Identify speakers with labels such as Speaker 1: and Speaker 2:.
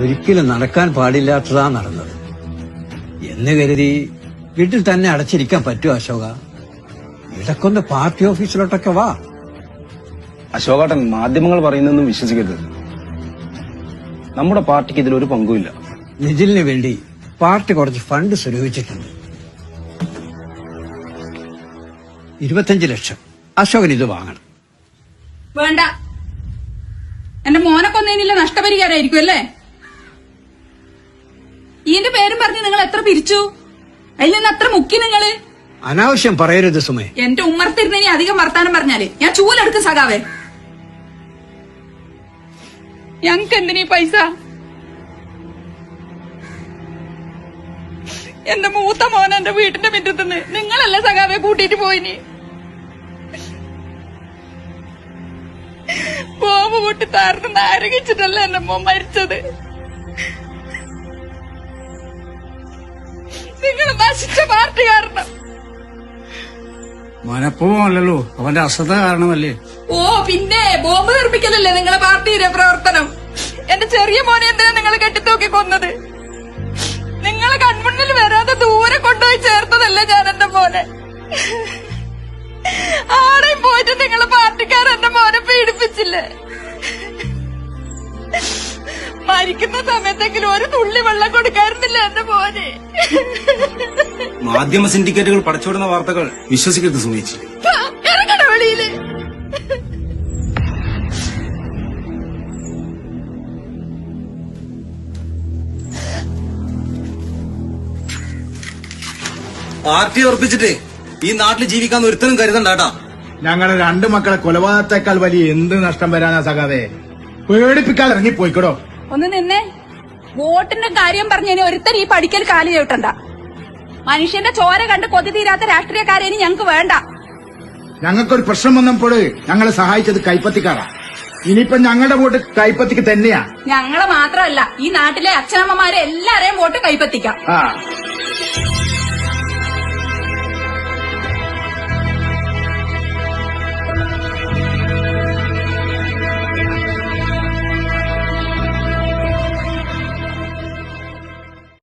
Speaker 1: ഒരിക്കലും നടക്കാൻ പാടില്ലാത്തതാ നടന്നത്. എന്ന് കരുതി വീട്ടിൽ തന്നെ അടച്ചിരിക്കാൻ പറ്റുമോ അശോക. ഇടക്കൊന്ന് പാർട്ടി ഓഫീസിലോട്ടൊക്കെ വാ.
Speaker 2: അശോകാട്ടൻ മാധ്യമങ്ങൾ പറയുന്നൊന്നും വിശ്വസിക്കരുത്. നമ്മുടെ പാർട്ടിക്ക് ഇതിലൊരു പങ്കുമില്ല.
Speaker 1: നിജിലിന് വേണ്ടി പാർട്ടി കുറച്ച് ഫണ്ട് സ്വരൂപിച്ചിട്ടുണ്ട്. ഇരുപത്തഞ്ച് ലക്ഷം. അശോകൻ ഇത് വാങ്ങണം.
Speaker 3: വേണ്ട. എന്റെ മോനെ ഒന്നേനില്ല നഷ്ടപരിഹാരമായിരിക്കും അല്ലേ? ഇതിന്റെ പേരും പറഞ്ഞ് നിങ്ങൾ എത്ര പിരിച്ചു? അതിൽ നിന്ന് അത്ര മുക്കി നിങ്ങൾ?
Speaker 1: അനാവശ്യം പറയരുത് സുമേ.
Speaker 3: എന്റെ ഉമ്മർത്തിരുന്നതിന് അധികം വർത്താനം പറഞ്ഞാൽ ഞാൻ ചൂലെടുക്കും സഖാവേ. ഞങ്ങക്ക് എന്തിനീ പൈസ? എന്റെ മൂത്ത മോൻ എന്റെ വീട്ടിന്റെ മുറ്റത്തുനിന്ന് നിങ്ങളല്ല സഖാവെ കൂട്ടിയിട്ട് പോയിനി? ബോംബ് പൊട്ടി താർന്ന് നാരകിച്ചിട്ടല്ല എന്റെ മോൻ മരിച്ചത്? നശിച്ച പാർട്ടി കാരണം.
Speaker 4: മനഃപൂർവമല്ലല്ലോ അവന്റെ അശ്രദ്ധ കാരണമല്ലേ?
Speaker 3: ഓ പിന്നെ ബോംബ് നിർമ്മിക്കലല്ലേ നിങ്ങളെ പാർട്ടിയിലെ പ്രവർത്തനം? എന്റെ ചെറിയ മോനെ എന്താ നിങ്ങൾ കെട്ടിത്തൂക്കി കൊന്നത്? നിങ്ങളെ കൺമുന്നിൽ വരാതെ ദൂരെ കൊണ്ടുപോയി ചേർത്തതല്ലേ ഞാൻ എന്റെ മോനെ? ആടെയും പോയിട്ട് നിങ്ങളെ പാർട്ടിക്കാർ എന്റെ മോനെ പീഡിപ്പിച്ചില്ലേ? മരിക്കുന്ന സമയത്തെങ്കിലും ഒരു തുള്ളി വെള്ളം കൊടുക്കാറുന്നില്ല എന്റെ മോനെ.
Speaker 2: മാധ്യമ സിൻഡിക്കേറ്റുകൾ പടച്ചുവിടുന്ന വാർത്തകൾ വിശ്വസിക്കരുത് സുമേച്ചി പാർട്ടി ഉറപ്പിച്ചിട്ട് ഈ നാട്ടിൽ ജീവിക്കാൻ ഒരുത്തനും കരുതണ്ടാട്ടാ.
Speaker 4: ഞങ്ങളെ രണ്ടു മക്കളെ കൊലപാതകത്തെക്കാൾ വലിയ എന്ത് നഷ്ടം വരാനാ സഖാവേ? പേടിപ്പിക്കാൻ ഇറങ്ങിപ്പോയിക്കടോ?
Speaker 3: ഒന്ന് നിന്നെ. വോട്ടിന്റെ കാര്യം പറഞ്ഞതിന് ഒരുത്തൻ ഈ പഠിക്കൽ കാലി ചവിട്ടണ്ട. മനുഷ്യന്റെ ചോര കണ്ട് കൊതി തീരാത്ത രാഷ്ട്രീയക്കാരെ ഇനി ഞങ്ങൾക്ക് വേണ്ട.
Speaker 4: ഞങ്ങൾക്കൊരു പ്രശ്നം വന്നപ്പോൾ ഞങ്ങളെ സഹായിച്ചത് കൈപ്പത്തിക്കാരാ. ഇനിയിപ്പൊ ഞങ്ങളുടെ വോട്ട് കൈപ്പത്തിക്ക് തന്നെയാ.
Speaker 3: ഞങ്ങളെ മാത്രമല്ല ഈ നാട്ടിലെ അച്ഛനമ്മമാരെ എല്ലാരെയും വോട്ട്
Speaker 4: കൈപ്പത്തിക്കാം.